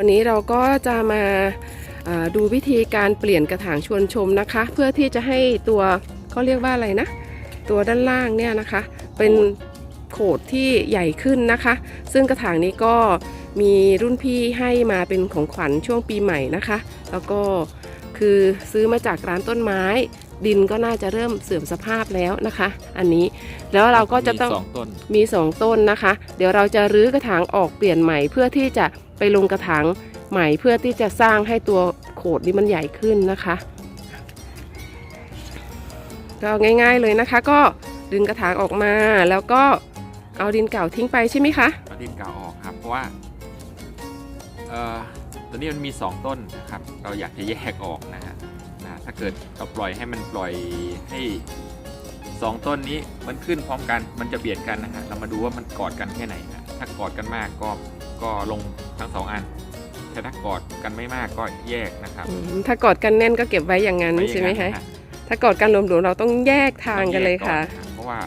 วันนี้เราก็จะมาดูวิธีการเปลี่ยนกระถางชวนชมนะคะ เพื่อที่จะให้ตัวเขาเรียกว่าอะไรนะ ตัวด้านล่างเนี่ยนะคะ เป็นโขดที่ใหญ่ขึ้นนะคะ ซึ่งกระถางนี้ก็มีรุ่นพี่ให้มาเป็นของขวัญช่วงปีใหม่นะคะ แล้วก็คือซื้อมาจากร้านต้นไม้ ดินก็น่าจะเริ่มเสื่อมสภาพแล้วนะคะ อันนี้แล้วเราก็จะต้องมีสองต้นมี2ต้นนะคะ เดี๋ยวเราจะรื้อกระถางออกเปลี่ยนใหม่เพื่อที่จะไปลงกระถางใหม่เพื่อที่จะสร้างให้ตัวโขดนี้มันใหญ่ขึ้นนะคะก็ง่าย ๆเลยนะคะ ก็ดึงกระถางออกมาแล้วก็เอาดินเก่าทิ้งไปใช่ไหมคะเอาดินเก่าออกครับเพราะว่าเอ่อตัวนี้มันมี 2 ต้นนะครับ เราอยากจะแยกออกนะฮะนะ ถ้าเกิดเราปล่อยให้มันปล่อยให้2ต้นนี้มันขึ้นพร้อมกันมันจะเบียดกันนะฮะเรามาดูว่ามันกอดกันแค่ไหนนะถ้ากอดกันมากก็ก็ลงทั้งสองอันแต่ถ้ากอดกันไม่มากก็แยกนะครับอืมถ้ากอดกันแน่นก็เก็บไว้อย่างนั้นใช่ไหมคะนฮถ้ากอดกันหลวมๆเราต้องแยกทางกันเลยค่ะต้องแกก่อนนเพราะว่า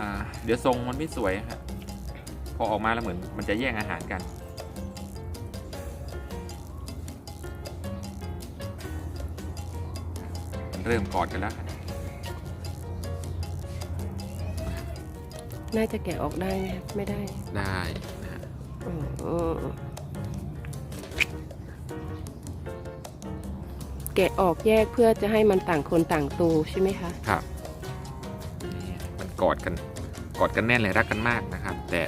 อ่าเดี๋ยวทรงมันไม่สวยฮะพอออกมาแล้วเหมือนมันจะแย่งอาหารกัน เริ่มกอดกันแล้วครับน่าจะแกะออกได้ไหมคะไม่ได้ได้นะฮะอืมแกะออกแยกเพื่อจะให้มันต่างคนต่างโตใช่ไหมคะ ครับนี่มันกอดกันกอดกันแน่นเลยรักกันมากนะครับ แต่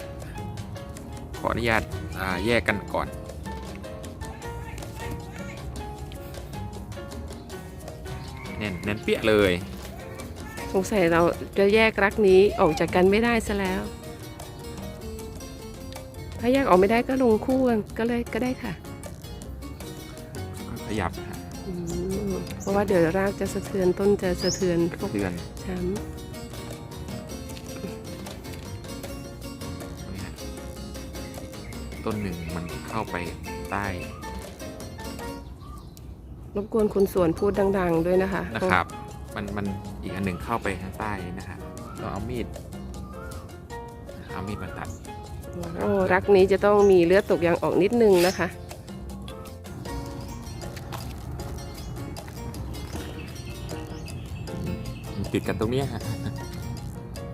ขออนุญาตอ่าแยกกันก่อน แน่นแน่นเปี้ยเลย สงสัยเราจะแยกรักนี้ออกจากกันไม่ได้ซะแล้ว ถ้าแยกออกไม่ได้ก็ลงคู่กันก็เลยก็ได้ค่ะขยับนะฮะอืมเพราะว่าเดี๋ยวรากจะสะเทือนต้นจะสะเทือนพวกเตือนช้นี่ฮะต้นหนึ่งมันเข้าไปใต้ำ รบกวนคุณสวนพูดดัง ๆ ด้วยนะคะนะครับ มันมันอีกอันหนึ่งเข้าไปข้างใต้นะฮะต้องเอามีดเอามีดมาตัดโอ้รักนี้จะต้องมีเลือดตกยางออกนิดนึงนะคะมันติดกันตรงเนี้ยฮะ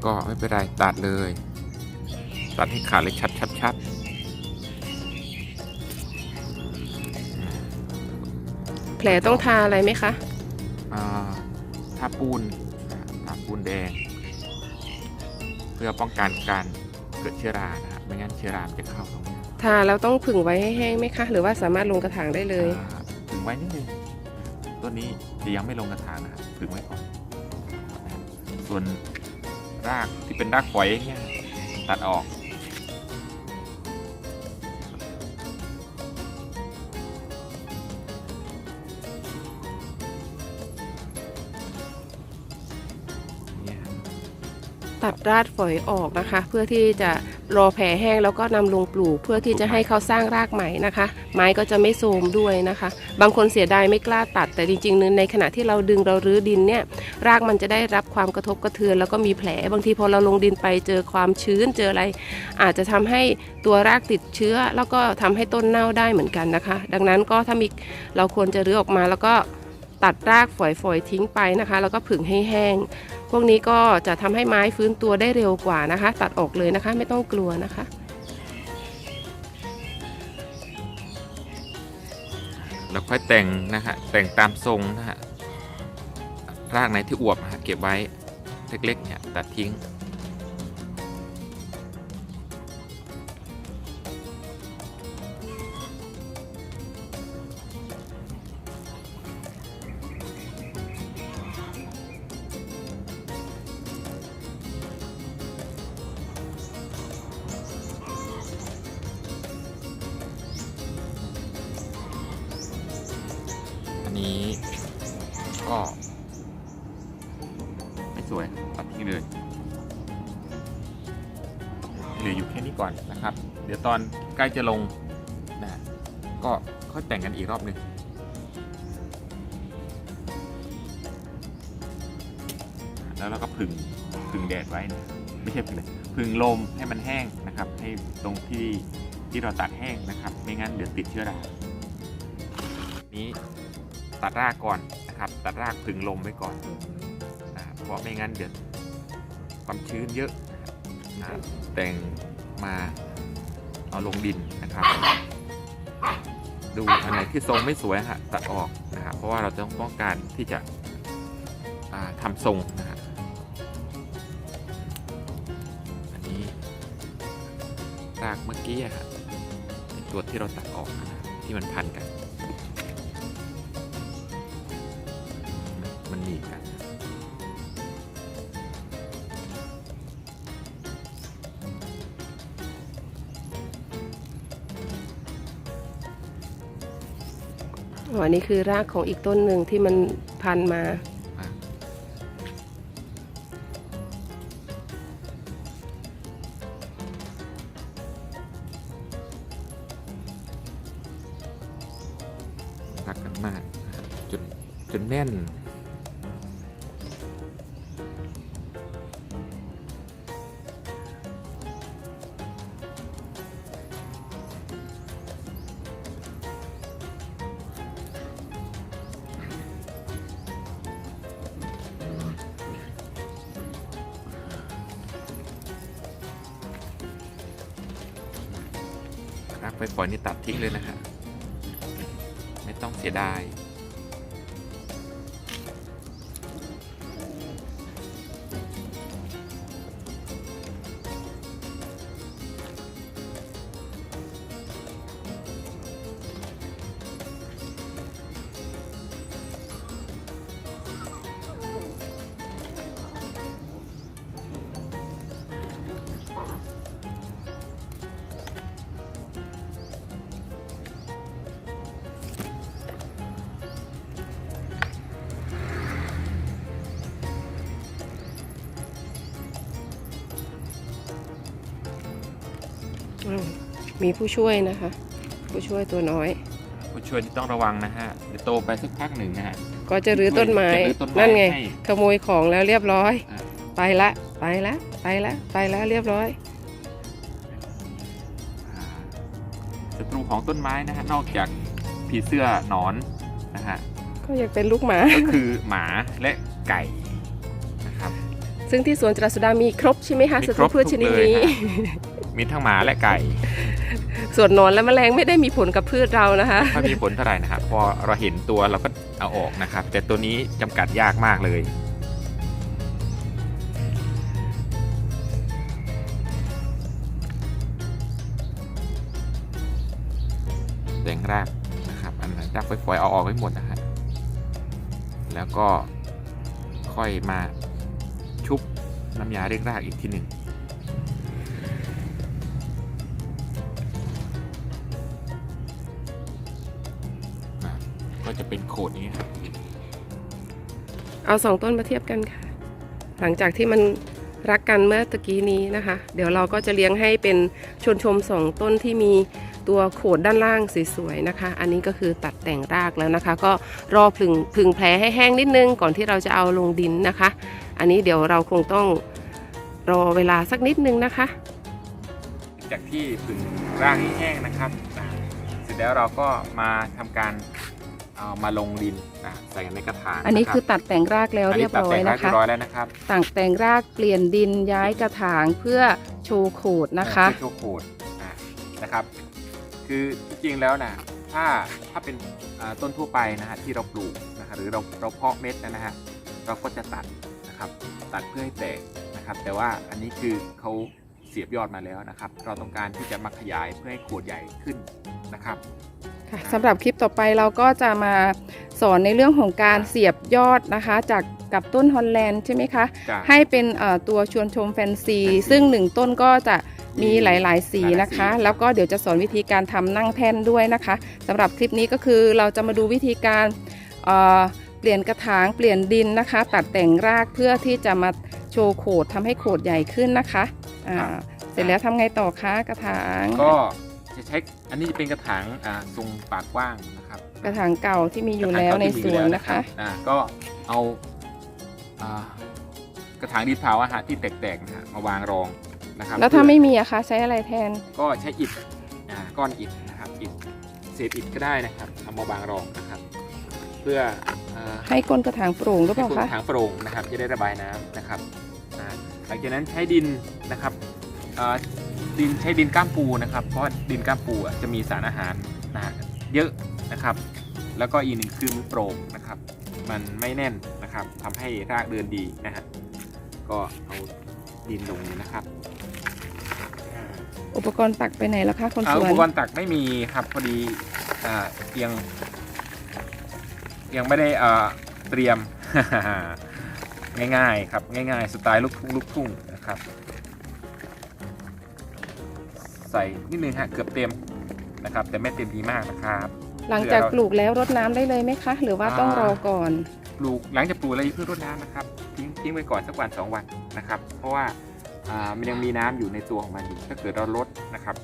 ก็ไม่เป็นไรตัดเลย ตัดให้ขาดเลยชัดชัดชัด ลต้องทาอะไรไหมคะอ่าทาปูนนะฮะทาปูนแดง เพื่อป้องกันการเกิดเชื้อรานะครับไม่งั้นเชื้อรามันจะเข้าตรงนี้ทาแล้วต้องผึ่งไว้ให้แห้งไหมคะ หรือว่าสามารถลงกระถางได้เลย อ่าถึงไว้นิดนึงต้นนี้จะยังไม่ลงกระถางนะครับถึงไว้ก่อนนะครับส่วนรากที่เป็นรากฝอยเนี่ยตัดออก ตัดรากฝอยออกนะคะ เพื่อที่จะรอแผลแห้งแล้วก็นำลงปลูก เพื่อที่จะให้เขาสร้างรากใหม่นะคะ ไม้ก็จะไม่โทรมด้วยนะคะ บางคนเสียดายไม่กล้าตัด แต่จริงๆในขณะที่เราดึงเรารื้อดินเนี่ยรากมันจะได้รับความกระทบกระเทือนแล้วก็มีแผลบางทีพอเราลงดินไปเจอความชื้นเจออะไร อาจจะทำให้ตัวรากติดเชื้อ แล้วก็ทำให้ต้นเน่าได้เหมือนกันนะคะ ดังนั้นก็ถ้ามีเราควรจะรื้อออกมาแล้วก็ตัดรากฝอยๆทิ้งไปนะคะ แล้วก็ผึ่งให้แห้ง พวกนี้ก็จะทำให้ไม้ฟื้นตัวได้เร็วกว่านะคะ ตัดออกเลยนะคะไม่ต้องกลัวนะคะแล้วค่อยแต่งนะฮะแต่งตามทรงนะฮะรากไหนที่อวบนะฮะเก็บไว้เล็กๆเนี่ยตัดทิ้ง นี้ก็ ไม่สวยตัดทิ้งเลยเหลืออยู่แค่นี้ก่อนนะครับ เดี๋ยวตอนใกล้จะลงนะฮะก็ค่อยแต่งกันอีกรอบหนึ่งแล้วเราก็ผึ่งผึ่งแดดไว้นะไม่ใช่ผึ่งแดดผึ่งลมให้มันแห้งนะครับ ให้ตรงที่ที่เราตัดแห้งนะครับ ไม่งั้นเดี๋ยวติดเชื้อรานี้ ตัดรากก่อนนะครับ ตัดรากพึงลมไว้ก่อนนะครับเพราะไม่งั้นเดี๋ยวความชื้นเยอะนะครับแต่งมาเอาลงดินนะครับ ดูอันไหนที่ทรงไม่สวยฮะตัดออกนะครับเพราะว่าเราต้องต้องการที่จะอ่าทำทรงนะฮะอันนี้รากเมื่อกี้ฮะตัวที่เราตัดออกนะที่มันพันกัน หนีบกัน อ๋อนี่คือรากของอีกต้นหนึ่งที่มันพันมาอะรักกันมาก จนจนแน่นากไปปล่อยนี่ตัดทิ้งเลยนะฮะไม่ต้องเสียดาย มมีผู้ช่วยนะคะ ผู้ช่วยตัวน้อย ผู้ช่วยนี่ต้องระวังนะฮะเดี๋ยวโตไปสักพักหนึ่งนะฮะ ก็จะรื้อต้นไม้ จะรื้อต้นไม้นั่นไง ให้ขโมยของแล้วเรียบร้อย อะไปละไปละไปละไปละเรียบร้อยอ่าศัตรูของต้นไม้นะฮะนอกจากผีเสื้อหนอนนะฮะก็ยังเป็นลูกหมา ก็คือหมาและไก่นะครับ ซึ่งที่สวนจรัสสุดามีครบใช่ไหมคะมีศัตครรูบพืชชนิดทุกเลยนี้ฮะมีทั้งหมาและไก่ ส่วนนอนและแมลงไม่ได้มีผลกับพืชเรานะคะไม่มีผลเท่าไหร่นะครับพอเราเห็นตัวเราก็เอาออกนะครับ แต่ตัวนี้จำกัดยากมากเลยแดงรากนะครับ อันนั้นรากฝอยๆเอาออกไว้หมดนะฮะแล้วก็ค่อยมาชุบน้ำยาเร่งรากอีกทีหนึ่ง จะเป็นโขดนี้ครับเอาสองต้นมาเทียบกันค่ะ หลังจากที่มันรักกันเมื่อตะกี้นี้นะคะ เดี๋ยวเราก็จะเลี้ยงให้เป็นชวนชมสองต้นที่มีตัวโขดด้านล่างสวยๆนะคะ อันนี้ก็คือตัดแต่งรากแล้วนะคะ ก็รอพึ่งพึ่งแผลให้แห้งนิดนึงก่อนที่เราจะเอาลงดินนะคะ อันนี้เดี๋ยวเราคงต้องรอเวลาสักนิดนึงนะคะ จากที่ผึ่งร่างให้แห้งนะครับอะเสร็จแล้วเราก็มาทำการ เอามาลงดินนะใส่ในกระถางอันนี้ะรับคือตัดแต่งรากแล้วอันเรีนี้ยบตัดร้อแต่ยงรากนะเรียคะบร้อยแล้วนะครับต่างแต่งรากเปลี่ยนดินย้ายกระถางเพื่อโชว์โขดนะคะเพื่อโชว์โขดอะนะครับ คือจริงๆแล้วนะถ้าถ้าเป็นอ่าต้นทั่วไปนะฮะที่เราปลูกนะครับหรือเราเราเพาะเม็ดนะฮะเราก็จะตัดนะครับ ตัดเพื่อให้แตกนะครับ แต่ว่าอันนี้คือเขาเสียบยอดมาแล้วนะครับ เราต้องการที่จะมาขยายเพื่อให้โขดใหญ่ขึ้นนะครับค่ะ สำหรับคลิปต่อไปเราก็จะมาสอนในเรื่องของการเสียบยอดนะคะ จากกับต้นฮอลแลนด์ใช่ไหมคะจะให้เป็นเอ่อตัวชวนชมแฟนซี แฟนซีซึ่งหนึ่งต้นก็จะมีหลาย ๆ สีหลายๆนะคะสี แล้วก็เดี๋ยวจะสอนวิธีการทำนั่งแท่นด้วยนะคะสำหรับคลิปนี้ก็คือเราจะมาดูวิธีการเอ่อเปลี่ยนกระถางเปลี่ยนดินนะคะ ตัดแต่งรากเพื่อที่จะมาโชว์โขดทำให้โขดใหญ่ขึ้นนะคะอ่าเสร็จแล้วทำไงต่อคะกระถาง ก็จะ ใช้อันนี้จะเป็นกระถางอ่าทรงปากกว้างนะครับกระถางเก่าที่มีอยู่แล้วในสวนนะคะอ่าก็เอาอ่ากระถางดินเผาอาหารที่แตกๆนะฮะมาวางรองนะครับ แล้วถ้าเพื่อไม่มีอะคะใช้อะไรแทน ก็ใช้อิฐอ่าก้อนอิฐนะครับอิฐเศษอิฐก็ได้นะครับเอามาบางรองนะครับ เพื่อเอ่อให้ก้นกระถางโปร่งหรือเปให้ล่าคุณคะถังโปร่งนะครับจะได้ระบายน้ำนะครับอ่าหลังจากนั้นใช้ดินนะครับเอ่อ ดินใช้ดินก้ามปูนะครับ เพราะว่าดินก้ามปูอะจะมีสารอาหารนะฮะเยอะนะครับ แล้วก็อีกหนึ่งคือมันโปร่งนะครับ มันไม่แน่นนะครับทำให้รากเดินดีนะฮะก็เอาดินลงนี้นะครับอ่าอุปกรณ์ตักไปไหนแล้วคะคนอ่าสอุวนปกรณ์ตักไม่มีครับพอดีอ่ายังยังไม่ได้อ่าเตรียมง่ายๆครับง่ายๆ สไตล์ลูกทุ่งลูกทุ่งนะครับ ใส่นิดนึงฮะเกือบเต็มนะครับ แต่ไม่เต็มดีมากนะครับหลังจากปลูกแล้วรดน้ำได้เลยไหมคะ หรือว่าต้องรอก่อน ปลูกหลังจากปลูกแล้วอย่าเพิ่งรดน้ำนะครับทิ้งทิ้งไว้ก่อนสักวันสองวันนะครับ เพราะว่าอ่ามันยังมีน้ำอยู่ในตัวของมันอยู่ถ้าเกิดเราลดนะครับ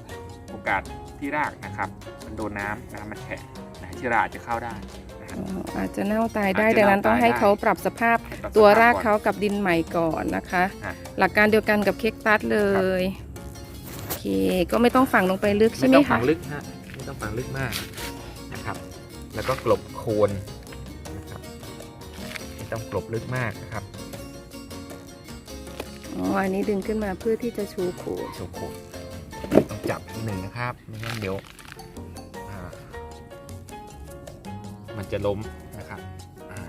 โอกาสที่รากนะครับ มันโดนน้ำน้ำมันแฉะนะเชื้อราอาจจะเข้าได้นะครับอ๋ออาจจะเน่าตายได้อาจจะดังนั้นต้องให้เน่าตายได้เขาปรับสภาพให้ปบตัวสภพรากก่อนเขากับดินใหม่ก่อนนะคะฮะหลักการเดียวกันกับเค้กตัดเลยโอ เค ก็ไม่ต้องฝังลงไปลึกใช่ไม่ไหมต้องฝัคะงลึกฮะไม่ต้องฝังลึกมากนะครับ แล้วก็กลบโคนนะครับไม่ต้องกลบลึกมากนะครับอ๋ออันนี้ดึงขึ้นมาเพื่อที่จะชูโคนโชว์โคนต้องจับนิดหนึ่งนะครับไม่งั้นเดี๋ยวอ่ามันจะล้มนะครับอ่า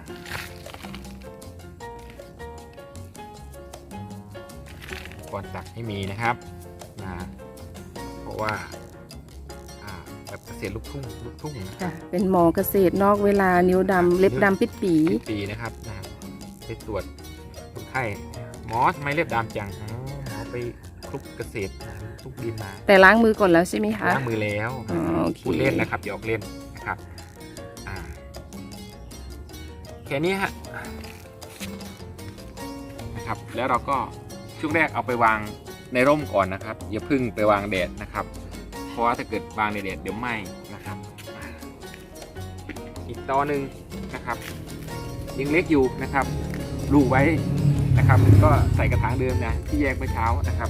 อุปกรณ์ตักให้มีนะครับนะเพราะ ว่าอ่าแบบเกษตรลูกทุ่งลูกทุ่งนะครัค่ะบเป็นหมอเกษตรนอกเวลานิ้วดำเล็บดำปิดปีปีนะครับนะไปตรวจคนไข้หมอทำไมเล็บดำจังอ๋อหมอไปคลุกเกษตรทุกดินมา แต่ล้างมือก่อนแล้วใช่ไหมคะล้างมือแล้วอ๋อโอเคพูดเล่นนะครับหยอกเล่นนะครับอ่าแค่นี้ฮะนะครับแล้วเราก็ช่วงแรกเอาไปวาง ในร่มก่อนนะครับอย่าเพึ่งไปวางแดดนะครับ เพราะว่าถ้าเกิดวางในแดดเดี๋ยวไหม้นะครับอ่าอีกตอหนึ่งนะครับยังเล็กอยู่นะครับปลูกไว้นะครับ ก็ใส่กระถางเดิมนะที่แยกเมื่อเช้านะครับ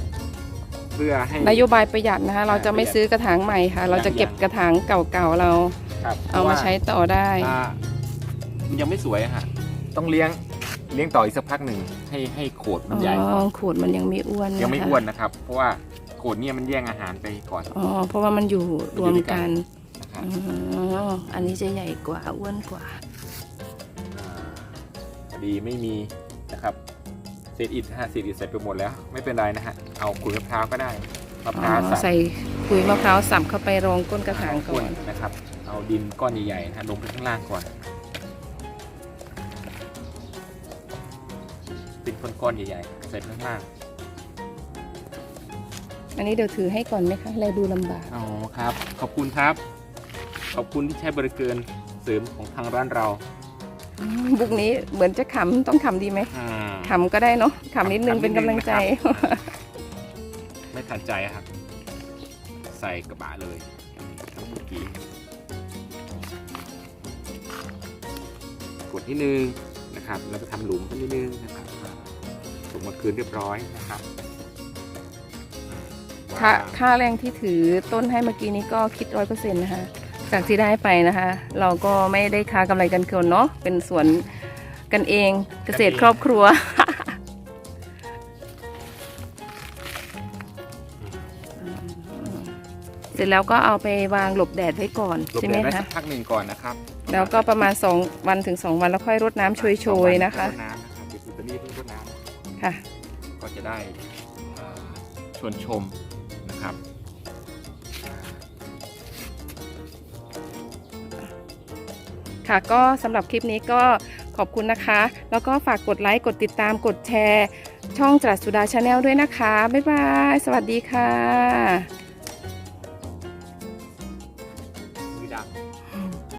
เพื่อให้นโยบายประหยัดนะคะ เราจะไม่ซื้อกระถางใหม่ค่ะ เราจะเก็บกระถางเก่าๆเราครับเอามาใช้ต่อได้อ่ามันยังไม่สวยอะฮะต้องเลี้ยง เลี้ยงต่ออีกสักพักหนึ่งให้ให้โขดมันใหญ่อ๋อขูดมันยังไม่อ้วนนะคะยังไม่อ้วนนะครับ เพราะว่าโขดเนี่ยมันแย่งอาหารไปก่อนอ๋อเพราะว่ามันอยู่รวมกันนะครับอ๋ออันนี้จะใหญ่กว่าอ้วนกว่า อ่าพอดีไม่มีนะครับเศษอิฐฮะเศษอิฐใส่ไปหมดแล้ว ไม่เป็นไรนะฮะเอาขุยมะพร้าวก็ได้มะพอ๋ร้าวอสับใส่ปุ๋ยมะพร้าวสับเข้าไปรองก้นกระถางก่อนนะครับ เอาดินก้อนใหญ่ๆนะฮะลงไปข้างล่างก่อน ก้อนๆใหญ่ๆใส่ไปข้างล่างอันนี้เดี๋ยวถือให้ก่อนไหมคะแลดูลำบากอ๋อครับ ขอบคุณครับ ขอบคุณที่ใช้บริการเสริมของทางร้านเราอืมบุกนี้เหมือนจะขำต้องขำดีไหมอ่า ขำก็ได้เนาะขำนิดนึงขำนิดนึง เป็นกำลังใจนะครับไม่ทันใจอะครับ ใส่กระบะเลยทั้งเมื่อกี้กดนิดนึงนะครับ แล้วก็ทำหลุมนิดนึงนะครับส่ งมาคืนเรียบร้อยนะครับค่าว้าวค่าแรงที่ถือต้นให้เมื่อกี้นี้ก็คิดร้อยเปอร์เซ็นต์นะคะ จากที่ได้ไปนะคะ เราก็ไม่ได้ค้ากำไรกันเกินเนาะเป็นสวนกันเองเกษตรครอบครัว เสร็จแล้วก็เอาไปวางหลบแดดไว้ก่อนหลบใช่แดไหมดไว้สัคะกพักหนึ่งก่อนนะครับ แล้วก็ประมาณ 2 วันถึง 2 วันแล้วค่อยรดน้ำโชยๆนะคะรดน้ำ ค่ะก็จะได้เอ่อชวนชมนะครับค่ะก็สำหรับคลิปนี้ก็ขอบคุณนะคะ แล้วก็ฝากกดไลค์ กดติดตาม กดแชร์ ช่องจรัสสุดาชาแนลด้วยนะคะ บ๊ายบาย สวัสดีค่ะ